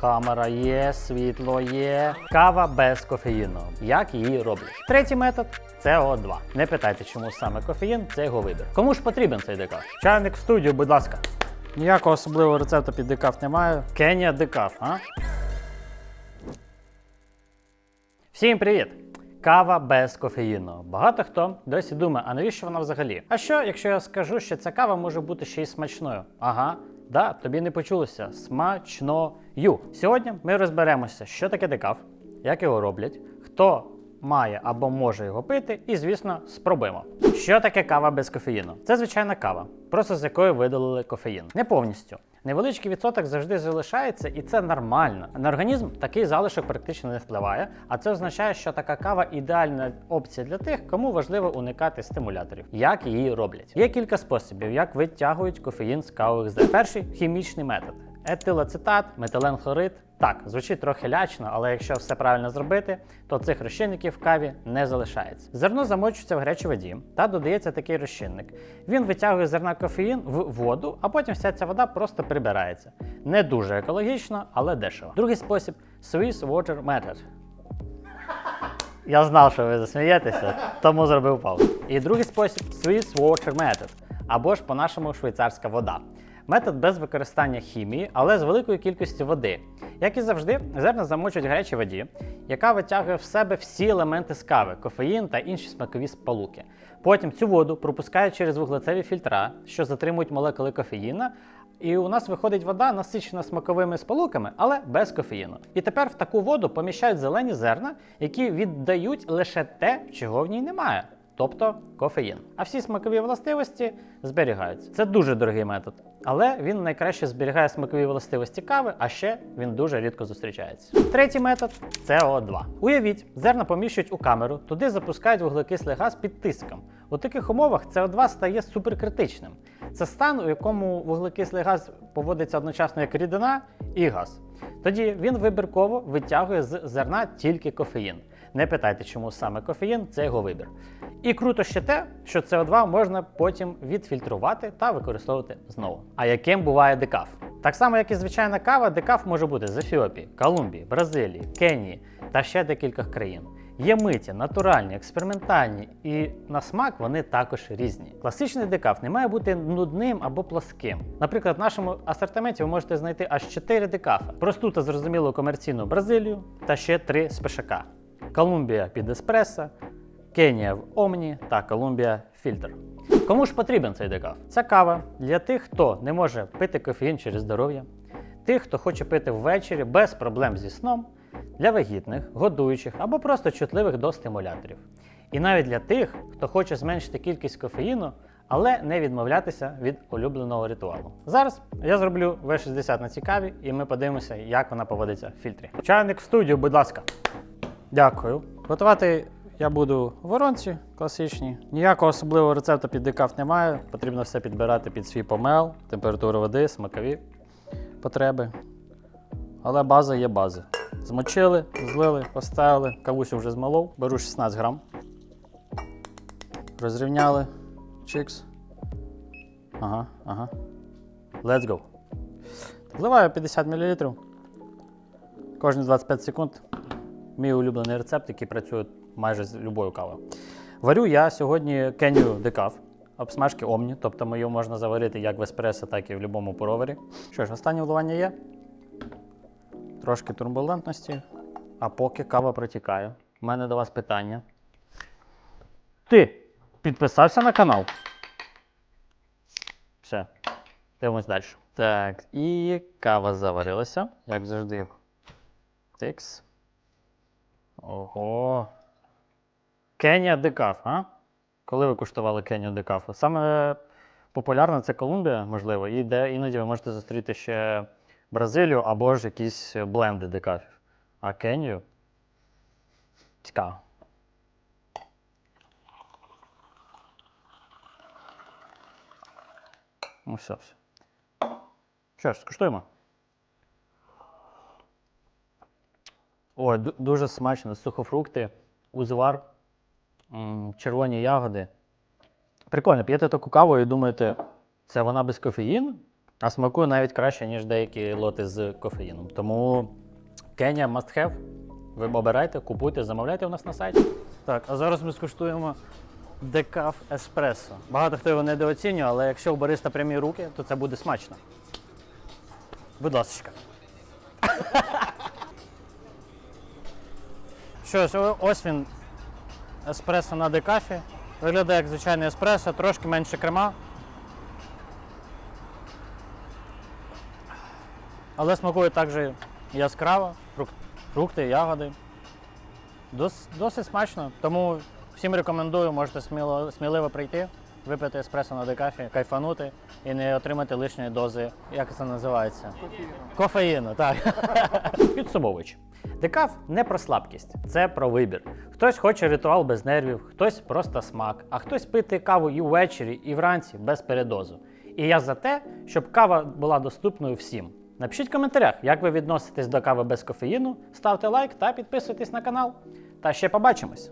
камера є, світло є. Кава без кофеїну. Як її роблять? Третій метод це О2. Не питайте, чому саме кофеїн, це його вибір. Кому ж потрібен цей декаф? Чайник в студію, будь ласка. Ніякого особливого рецепту під декаф немає. Кенія декаф, а? Всім привіт! Кава без кофеїну. Багато хто досі думає, а навіщо вона взагалі? А що, якщо я скажу, що ця кава може бути ще й смачною? Ага, да, тобі не почулося. Смачною. Сьогодні ми розберемося, що таке декаф, як його роблять, хто має або може його пити, і, звісно, спробуємо. Що таке кава без кофеїну? Це звичайна кава, просто з якої видалили кофеїн. Не повністю. Невеличкий відсоток завжди залишається, і це нормально. На організм такий залишок практично не впливає, а це означає, що така кава ідеальна опція для тих, кому важливо уникати стимуляторів. Як її роблять? Є кілька способів, як витягують кофеїн з кавових зерен. Перший хімічний метод. Етилацетат, метиленхлорид. Так, звучить трохи лячно, але якщо все правильно зробити, то цих розчинників в каві не залишається. Зерно замочується в гарячій воді та додається такий розчинник. Він витягує зерна кофеїн в воду, а потім вся ця вода просто прибирається. Не дуже екологічно, але дешево. Другий спосіб Swiss Water Method. Я знав, що ви засмієтеся, тому зробив паузу. І другий спосіб Swiss Water Method, або ж по-нашому швейцарська вода. Метод без використання хімії, але з великою кількістю води. Як і завжди, зерна замочують в гарячій воді, яка витягує в себе всі елементи з кави, кофеїн та інші смакові сполуки. Потім цю воду пропускають через вуглецеві фільтра, що затримують молекули кофеїна, і у нас виходить вода насичена смаковими сполуками, але без кофеїну. І тепер в таку воду поміщають зелені зерна, які віддають лише те, чого в ній немає. Тобто кофеїн. А всі смакові властивості зберігаються. Це дуже дорогий метод, але він найкраще зберігає смакові властивості кави, а ще він дуже рідко зустрічається. Третій метод це О2. Уявіть, зерна поміщують у камеру, туди запускають вуглекислий газ під тиском. У таких умовах СО2 стає суперкритичним. Це стан, у якому вуглекислий газ поводиться одночасно як рідина і газ. Тоді він вибірково витягує з зерна тільки кофеїн. Не питайте, чому саме кофеїн це його вибір. І круто ще те, що СО2 можна потім відфільтрувати та використовувати знову. А яким буває декаф? Так само, як і звичайна кава, декаф може бути з Ефіопії, Колумбії, Бразилії, Кенії та ще декількох країн. Є миті, натуральні, експериментальні, і на смак вони також різні. Класичний декаф не має бути нудним або плоским. Наприклад, в нашому асортименті ви можете знайти аж 4 декафа: просту та зрозумілу комерційну Бразилію та ще 3 спешака. Колумбія під еспресо, Кенія в Омні та Колумбія фільтр. Кому ж потрібен цей декаф? Ця кава для тих, хто не може пити кофеїн через здоров'я, тих, хто хоче пити ввечері без проблем зі сном, для вагітних, годуючих або просто чутливих до стимуляторів. І навіть для тих, хто хоче зменшити кількість кофеїну, але не відмовлятися від улюбленого ритуалу. Зараз я зроблю V60 на цій каві, і ми подивимося, як вона поводиться в фільтрі. Чайник в студію, будь ласка. Дякую. Готувати я буду воронці класичній. Ніякого особливого рецепту під декаф немає. Потрібно все підбирати під свій помел, температуру води, смакові потреби. Але база є база. Змочили, злили, поставили, кавусю вже змолов. Беру 16 грам. Розрівняли. Чикс. Ага, ага. Let's go. Вливаю 50 мл. Кожні 25 секунд. Мій улюблений рецепт, який працює майже з любою кавою. Варю я сьогодні кенію декаф, обсмажки омні, тобто його можна заварити як в еспресо, так і в будь-якому поровері. Що ж, останнє вливання є. Трошки турбулентності. А поки кава протікає, у мене до вас питання. Ти підписався на канал? Все, дивимось далі. Так, і кава заварилася, як завжди. Тикс. Ого. Кенія декаф, а? Коли ви куштували Кенію декафу? Саме популярна це Колумбія, можливо, і де іноді ви можете зустріти ще Бразилію або ж якісь бленди декафів. А Кенію? Цікаво. Ну, все, все. Що ж, скуштуємо. Ой, дуже смачно. Сухофрукти, узвар, червоні ягоди. Прикольно, п'єте таку каву і думаєте, це вона без кофеїну? А смакує навіть краще, ніж деякі лоти з кофеїном. Тому Кенія must have. Ви обирайте, купуйте, замовляйте у нас на сайті. Так, а зараз ми скуштуємо декаф еспресо. Багато хто його недооцінює, але якщо у бариста прямі руки, то це буде смачно. Будь ласка. Що ж, ось він еспресо на декафі. Виглядає як звичайний еспресо, трошки менше крема. Але смакує також яскраво, фрук- фрукти, ягоди. Дос, досить смачно, тому всім рекомендую, можете сміло, сміливо прийти, випити еспресо на декафі, кайфанути і не отримати лишньої дози, як це називається? Кофеїну, так. Підсумовуючи. Декаф не про слабкість, це про вибір. Хтось хоче ритуал без нервів, хтось просто смак, а хтось пити каву і ввечері, і вранці без передозу. І я за те, щоб кава була доступною всім. Напишіть в коментарях, як ви відноситесь до кави без кофеїну, ставте лайк та підписуйтесь на канал. Та ще побачимось!